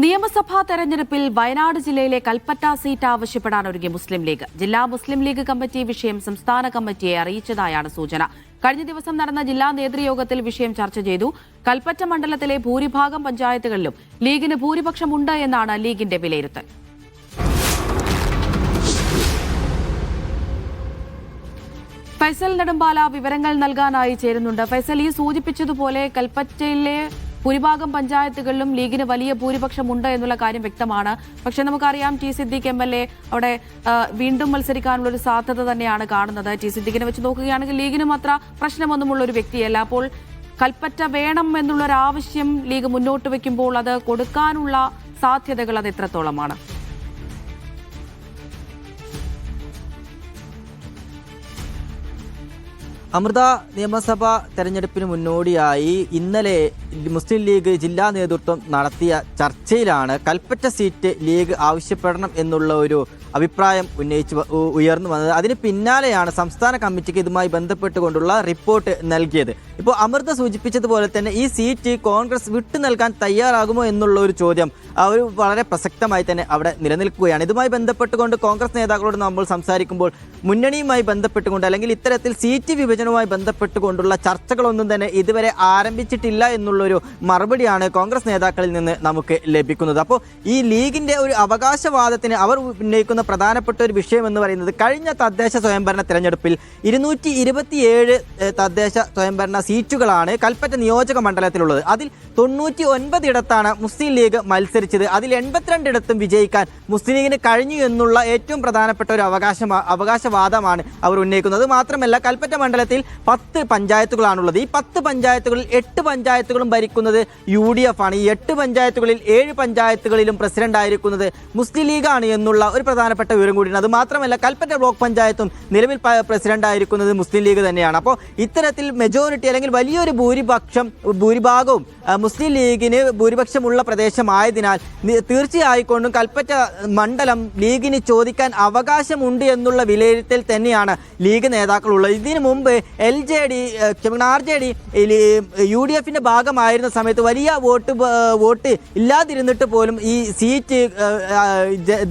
നിയമസഭാ തെരഞ്ഞെടുപ്പിൽ വയനാട് ജില്ലയിലെ കൽപ്പറ്റ സീറ്റ് ആവശ്യപ്പെടാൻ ഒരുങ്ങി മുസ്ലിം ലീഗ്. ജില്ലാ മുസ്ലിം ലീഗ് കമ്മിറ്റി വിഷയം സംസ്ഥാന കമ്മിറ്റിയെ അറിയിച്ചതായാണ് സൂചന. കഴിഞ്ഞ ദിവസം നടന്ന ജില്ലാ നേതൃയോഗത്തിൽ വിഷയം ചർച്ച ചെയ്തു. കൽപ്പറ്റ മണ്ഡലത്തിലെ ഭൂരിഭാഗം പഞ്ചായത്തുകളിലും ലീഗിന് ഭൂരിപക്ഷമുണ്ട് എന്നാണ് ലീഗിന്റെ വിലയിരുത്തൽ. ഫൈസൽ നെടുമ്പാല വിവരങ്ങൾ നൽകാനായി ചേരുന്നുണ്ട്. ഫൈസൽ ഈ സൂചിപ്പിച്ചതുപോലെ കൽപ്പറ്റയിലെ ഭൂരിഭാഗം പഞ്ചായത്തുകളിലും ലീഗിന് വലിയ ഭൂരിപക്ഷമുണ്ട് എന്നുള്ള കാര്യം വ്യക്തമാണ്. പക്ഷേ നമുക്കറിയാം T Siddique M L A അവിടെ വീണ്ടും മത്സരിക്കാനുള്ള ഒരു സാധ്യത തന്നെയാണ് കാണുന്നത്. ടി സിദ്ദിഖിനെ വെച്ച് നോക്കുകയാണെങ്കിൽ ലീഗിനും അത്ര പ്രശ്നമൊന്നുമുള്ള ഒരു വ്യക്തിയല്ല. അപ്പോൾ കൽപ്പറ്റ വേണം എന്നുള്ളൊരാവശ്യം ലീഗ് മുന്നോട്ട് വെക്കുമ്പോൾ അത് കൊടുക്കാനുള്ള സാധ്യതകൾ അത് എത്രത്തോളമാണ്? അമൃത നിയമസഭാ തെരഞ്ഞെടുപ്പിന് മുന്നോടിയായി ഇന്നലെ മുസ്ലിം ലീഗ് ജില്ലാ നേതൃത്വം നടത്തിയ ചർച്ചയിലാണ് കൽപ്പറ്റ സീറ്റ് ലീഗ് ആവശ്യപ്പെടണം എന്നുള്ള ഒരു അഭിപ്രായം ഉന്നയിച്ച് ഉയർന്നു വന്നത്. അതിന് പിന്നാലെയാണ് സംസ്ഥാന കമ്മിറ്റിക്ക് ഇതുമായി ബന്ധപ്പെട്ടുകൊണ്ടുള്ള റിപ്പോർട്ട് നൽകിയത്. ഇപ്പോൾ അമൃത സൂചിപ്പിച്ചതുപോലെ തന്നെ ഈ സീറ്റ് കോൺഗ്രസ് വിട്ടു നൽകാൻ തയ്യാറാകുമോ എന്നുള്ള ഒരു ചോദ്യം ഒരു വളരെ പ്രസക്തമായി തന്നെ അവിടെ നിലനിൽക്കുകയാണ്. ഇതുമായി ബന്ധപ്പെട്ടുകൊണ്ട് കോൺഗ്രസ് നേതാക്കളോട് നമ്മൾ സംസാരിക്കുമ്പോൾ മുന്നണിയുമായി ബന്ധപ്പെട്ടുകൊണ്ട് അല്ലെങ്കിൽ ഇത്തരത്തിൽ സീറ്റ് വിഭജനവുമായി ബന്ധപ്പെട്ടുകൊണ്ടുള്ള ചർച്ചകളൊന്നും തന്നെ ഇതുവരെ ആരംഭിച്ചിട്ടില്ല എന്നുള്ളൊരു മറുപടിയാണ് കോൺഗ്രസ് നേതാക്കളിൽ നിന്ന് നമുക്ക് ലഭിക്കുന്നത്. അപ്പോൾ ഈ ലീഗിന്റെ ഒരു അവകാശവാദത്തിന് അവർ ഉന്നയിക്കുന്ന പ്രധാനപ്പെട്ട ഒരു വിഷയം എന്ന് പറയുന്നത് കഴിഞ്ഞ തദ്ദേശ സ്വയംഭരണ തെരഞ്ഞെടുപ്പിൽ ഇരുന്നൂറ്റി ഇരുപത്തിയേഴ് തദ്ദേശ സ്വയംഭരണ സീറ്റുകളാണ് കൽപ്പറ്റ നിയോജക മണ്ഡലത്തിലുള്ളത്. അതിൽ തൊണ്ണൂറ്റി ഒൻപത് ഇടത്താണ് മുസ്ലിം ലീഗ് മത്സരിച്ചത് അതിൽ എൺപത്തിരണ്ടിടത്തും വിജയിക്കാൻ മുസ്ലിം ലീഗിന് കഴിഞ്ഞു എന്നുള്ള ഏറ്റവും പ്രധാനപ്പെട്ട ഒരു അവകാശ അവകാശവാദമാണ് അവർ ഉന്നയിക്കുന്നത്. മാത്രമല്ല കൽപ്പറ്റ മണ്ഡലത്തിൽ പത്ത് പഞ്ചായത്തുകളാണുള്ളത്. ഈ പത്ത് പഞ്ചായത്തുകളിൽ എട്ട് പഞ്ചായത്തുകളും ഭരിക്കുന്നത് യു ഡി എഫ് ആണ്. ഈ എട്ട് പഞ്ചായത്തുകളിൽ ഏഴ് പഞ്ചായത്തുകളിലും പ്രസിഡന്റ് ആയിരിക്കുന്നത് മുസ്ലിം ലീഗാണ് എന്നുള്ള ഒരു പ്രധാനപ്പെട്ട വിവരം കൂടിയാണ് അത് മാത്രമല്ല കൽപ്പറ്റ ബ്ലോക്ക് പഞ്ചായത്തും നിലവിൽ പ്രസിഡന്റ് ആയിരിക്കുന്നത് മുസ്ലിം ലീഗ് തന്നെയാണ്. അപ്പോൾ ഇത്തരത്തിൽ മെജോറിറ്റി അല്ലെങ്കിൽ വലിയൊരു ഭൂരിപക്ഷം ഭൂരിഭാഗവും മുസ്ലിം ലീഗിന് ഭൂരിപക്ഷമുള്ള പ്രദേശമായതിനാൽ നി- തീർച്ചയായിക്കൊണ്ടും കൽപ്പറ്റ മണ്ഡലം ലീഗിന് ചോദിക്കാൻ അവകാശമുണ്ട് എന്നുള്ള വിലയിരുത്തൽ തന്നെയാണ് ലീഗ് നേതാക്കളുള്ളത്. ഇതിനു മുമ്പ് L J D R J D U D എഫിന്റെ ഭാഗമായിരുന്ന സമയത്ത് വലിയ വോട്ട് വോട്ട് ഇല്ലാതിരുന്നിട്ട് പോലും ഈ സീറ്റ്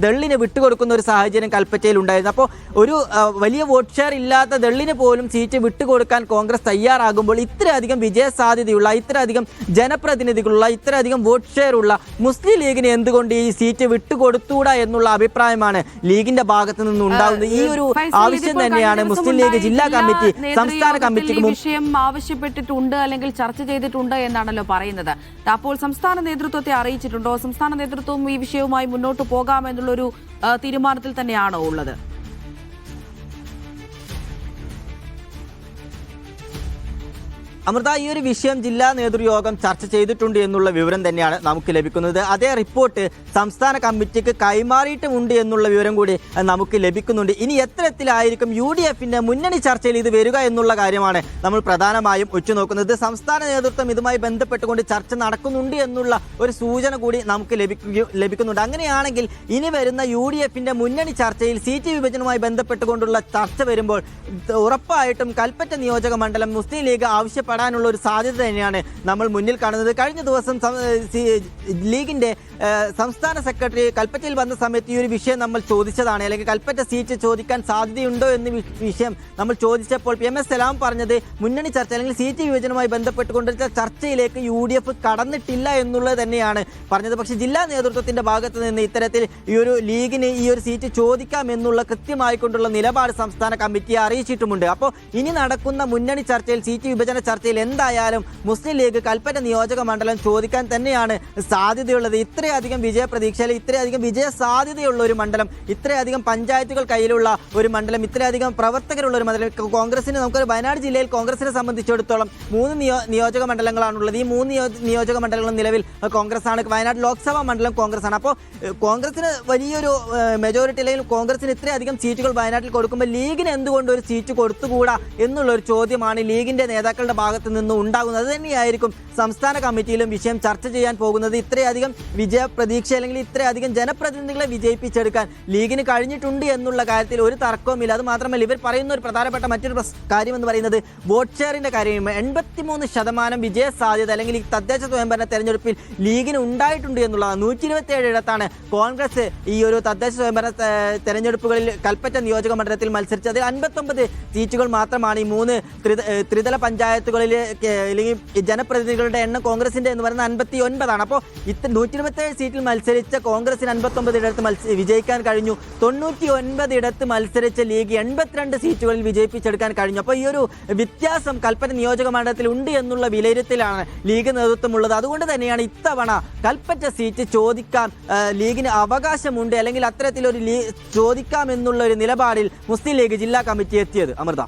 ദള്ളിന് വിട്ടുകൊടുക്കുന്ന ഒരു സാഹചര്യം കൽപ്പറ്റയിൽ ഉണ്ടായിരുന്നു. അപ്പോൾ ഒരു വലിയ വോട്ട് ഷെയർ ഇല്ലാത്ത ദള്ളിന് പോലും സീറ്റ് വിട്ടുകൊടുക്കാൻ കോൺഗ്രസ് തയ്യാറാകുമ്പോൾ ഇത്രയധികം വിജയ സാധ്യതയുള്ള ഇത്രയധികം ജനപ്രതിനിധികളുള്ള ഇത്രയധികം വോട്ട് ഷെയർ ഉള്ള മുസ്ലിം ലീഗിന് എന്തുകൊണ്ട് ഈ സീറ്റ് വിട്ടുകൊടുത്തൂടാ എന്നുള്ള അഭിപ്രായമാണ് ലീഗിന്റെ ഭാഗത്ത് നിന്ന് ഉണ്ടാകുന്നത്. ഈ ഒരു ആവശ്യം തന്നെയാണ് മുസ്ലിം ലീഗ് ജില്ലാ കമ്മിറ്റി സംസ്ഥാന കമ്മിറ്റി കമ്മിറ്റിക്ക് വിഷയം ആവശ്യപ്പെട്ടിട്ടുണ്ട് അല്ലെങ്കിൽ ചർച്ച ചെയ്തിട്ടുണ്ട് എന്നാണല്ലോ പറയുന്നത്. അപ്പോൾ സംസ്ഥാന നേതൃത്വത്തെ അറിയിച്ചിട്ടുണ്ടോ? സംസ്ഥാന നേതൃത്വം ഈ വിഷയവുമായി മുന്നോട്ട് പോകാമെന്നുള്ളൊരു എന്നുള്ളൊരു തീരുമാനത്തിൽ തന്നെയാണോ ഉള്ളത്? അമൃത ഈ ഒരു വിഷയം ജില്ലാ നേതൃയോഗം ചർച്ച ചെയ്തിട്ടുണ്ട് എന്നുള്ള വിവരം തന്നെയാണ് നമുക്ക് ലഭിക്കുന്നത്. അതേ റിപ്പോർട്ട് സംസ്ഥാന കമ്മിറ്റിക്ക് കൈമാറിയിട്ടുമുണ്ട് എന്നുള്ള വിവരം കൂടി നമുക്ക് ലഭിക്കുന്നുണ്ട്. ഇനി എത്തരത്തിലായിരിക്കും യു ഡി എഫിന്റെ മുന്നണി ചർച്ചയിൽ ഇത് വരിക എന്നുള്ള കാര്യമാണ് നമ്മൾ പ്രധാനമായും ഉറ്റുനോക്കുന്നത്. സംസ്ഥാന നേതൃത്വം ഇതുമായി ബന്ധപ്പെട്ടുകൊണ്ട് ചർച്ച നടക്കുന്നുണ്ട് എന്നുള്ള ഒരു സൂചന കൂടി നമുക്ക് ലഭിക്കുന്നുണ്ട്. അങ്ങനെയാണെങ്കിൽ ഇനി വരുന്ന യു ഡി എഫിന്റെ മുന്നണി ചർച്ചയിൽ സീറ്റ് വിഭജനവുമായി ബന്ധപ്പെട്ടുകൊണ്ടുള്ള ചർച്ച വരുമ്പോൾ ഉറപ്പായിട്ടും കൽപ്പറ്റ നിയോജക മണ്ഡലം മുസ്ലിം ലീഗ് ആവശ്യപ്പെടാനുള്ള ഒരു സാധ്യത തന്നെയാണ് നമ്മൾ മുന്നിൽ കാണുന്നത്. കഴിഞ്ഞ ദിവസം ലീഗിന്റെ സംസ്ഥാന സെക്രട്ടറി കൽപ്പറ്റയിൽ വന്ന സമയത്ത് ഈ ഒരു വിഷയം നമ്മൾ ചോദിച്ചതാണ്. അല്ലെങ്കിൽ കൽപ്പറ്റ സീറ്റ് ചോദിക്കാൻ സാധ്യതയുണ്ടോ എന്ന് വിഷയം നമ്മൾ ചോദിച്ചപ്പോൾ പി എം എസ് സലാം പറഞ്ഞത് മുന്നണി ചർച്ച അല്ലെങ്കിൽ സീറ്റ് വിഭജനവുമായി ബന്ധപ്പെട്ടുകൊണ്ടിരുന്ന ചർച്ചയിലേക്ക് യു ഡി എഫ് കടന്നിട്ടില്ല എന്നുള്ളത് തന്നെയാണ് പറഞ്ഞത്. പക്ഷേ ജില്ലാ നേതൃത്വത്തിന്റെ ഭാഗത്ത് നിന്ന് ഇത്തരത്തിൽ ഈ ഒരു ലീഗിന് ഈ ഒരു സീറ്റ് ചോദിക്കാം എന്നുള്ള കൃത്യമായിക്കൊണ്ടുള്ള നിലപാട് സംസ്ഥാന കമ്മിറ്റിയെ അറിയിച്ചിട്ടുമുണ്ട്. അപ്പോൾ ഇനി നടക്കുന്ന മുന്നണി ചർച്ചയിൽ സീറ്റ് വിഭജന ചർച്ചയിൽ എന്തായാലും മുസ്ലിം ലീഗ് കൽപ്പറ്റ നിയോജക മണ്ഡലം ചോദിക്കാൻ തന്നെയാണ് സാധ്യതയുള്ളത്. ഇത്രയധികം വിജയ പ്രതീക്ഷയിൽ ഇത്രയധികം വിജയ സാധ്യതയുള്ള ഒരു മണ്ഡലം ഇത്രയധികം പഞ്ചായത്തുകൾ കയ്യിലുള്ള ഒരു മണ്ഡലം ഇത്രയധികം പ്രവർത്തകരുള്ള ഒരു മണ്ഡലം. കോൺഗ്രസിന് നമുക്ക് വയനാട് ജില്ലയിൽ കോൺഗ്രസിനെ സംബന്ധിച്ചിടത്തോളം മൂന്ന് നിയോ നിയോജക മണ്ഡലങ്ങളാണുള്ളത്. ഈ മൂന്ന് നിയോ നിയോജക മണ്ഡലങ്ങളും നിലവിൽ കോൺഗ്രസ് ആണ് വയനാട് ലോക്സഭാ മണ്ഡലം കോൺഗ്രസ് ആണ് അപ്പോൾ കോൺഗ്രസിന് വലിയൊരു മെജോറിറ്റി അല്ലെങ്കിൽ കോൺഗ്രസിന് ഇത്രയധികം സീറ്റുകൾ വയനാട്ടിൽ കൊടുക്കുമ്പോൾ ലീഗിന് എന്തുകൊണ്ട് ഒരു സീറ്റ് കൊടുത്തുകൂടാ എന്നുള്ള ഒരു ചോദ്യമാണ് ലീഗിന്റെ നേതാക്കളുടെ ഭാഗത്ത് ഭാഗത്ത് നിന്നും ഉണ്ടാകുന്നത് തന്നെയായിരിക്കും സംസ്ഥാന കമ്മിറ്റിയിലും വിഷയം ചർച്ച ചെയ്യാൻ പോകുന്നത്. ഇത്രയധികം വിജയ പ്രതീക്ഷ അല്ലെങ്കിൽ ഇത്രയധികം ജനപ്രതിനിധികളെ വിജയിപ്പിച്ചെടുക്കാൻ ലീഗിന് കഴിഞ്ഞിട്ടുണ്ട് എന്നുള്ള കാര്യത്തിൽ ഒരു തർക്കവുമില്ല. അത് മാത്രമല്ല ഇവർ പറയുന്ന ഒരു പ്രധാനപ്പെട്ട മറ്റൊരു കാര്യം എന്ന് പറയുന്നത് വോട്ട് ഷെയറിന്റെ കാര്യം എൺപത്തിമൂന്ന് ശതമാനം വിജയ സാധ്യത അല്ലെങ്കിൽ ഈ തദ്ദേശ സ്വയംഭരണ തെരഞ്ഞെടുപ്പിൽ ലീഗിന് ഉണ്ടായിട്ടുണ്ട് എന്നുള്ളതാണ്. നൂറ്റി ഇരുപത്തി ഏഴ് ഇടത്താണ് കോൺഗ്രസ് ഈ ഒരു തദ്ദേശ സ്വയംഭരണ തെരഞ്ഞെടുപ്പുകളിൽ കൽപ്പറ്റ നിയോജക മണ്ഡലത്തിൽ മത്സരിച്ചത്. അൻപത്തൊമ്പത് സീറ്റുകൾ മാത്രമാണ് ഈ മൂന്ന് ത്രിത- ഏഹ് ത്രിതല അല്ലെങ്കിൽ ജനപ്രതിനിധികളുടെ എണ്ണം കോൺഗ്രസിന്റെ എന്ന് പറയുന്നത് അൻപത്തി ഒൻപതാണ് അപ്പോൾ ഇത്ര നൂറ്റി ഇരുപത്തേഴ് സീറ്റിൽ മത്സരിച്ച കോൺഗ്രസിന് അൻപത്തൊമ്പത് ഇടത്ത് മത്സ വിജയിക്കാൻ കഴിഞ്ഞു. തൊണ്ണൂറ്റി ഒൻപത് ഇടത്ത് മത്സരിച്ച ലീഗ് എൺപത്തിരണ്ട് സീറ്റുകളിൽ വിജയിപ്പിച്ചെടുക്കാൻ കഴിഞ്ഞു. അപ്പോൾ ഈ ഒരു വ്യത്യാസം കൽപ്പറ്റ നിയോജക മണ്ഡലത്തിൽ ഉണ്ട് എന്നുള്ള വിലയിരുത്തലാണ് ലീഗ് നേതൃത്വമുള്ളത്. അതുകൊണ്ട് തന്നെയാണ് ഇത്തവണ കൽപ്പറ്റ സീറ്റ് ചോദിക്കാൻ ലീഗിന് അവകാശമുണ്ട് അല്ലെങ്കിൽ അത്തരത്തിലൊരു ലീ ചോദിക്കാം എന്നുള്ള ഒരു നിലപാടിൽ മുസ്ലിം ലീഗ് ജില്ലാ കമ്മിറ്റി എത്തിയത്. അമൃത.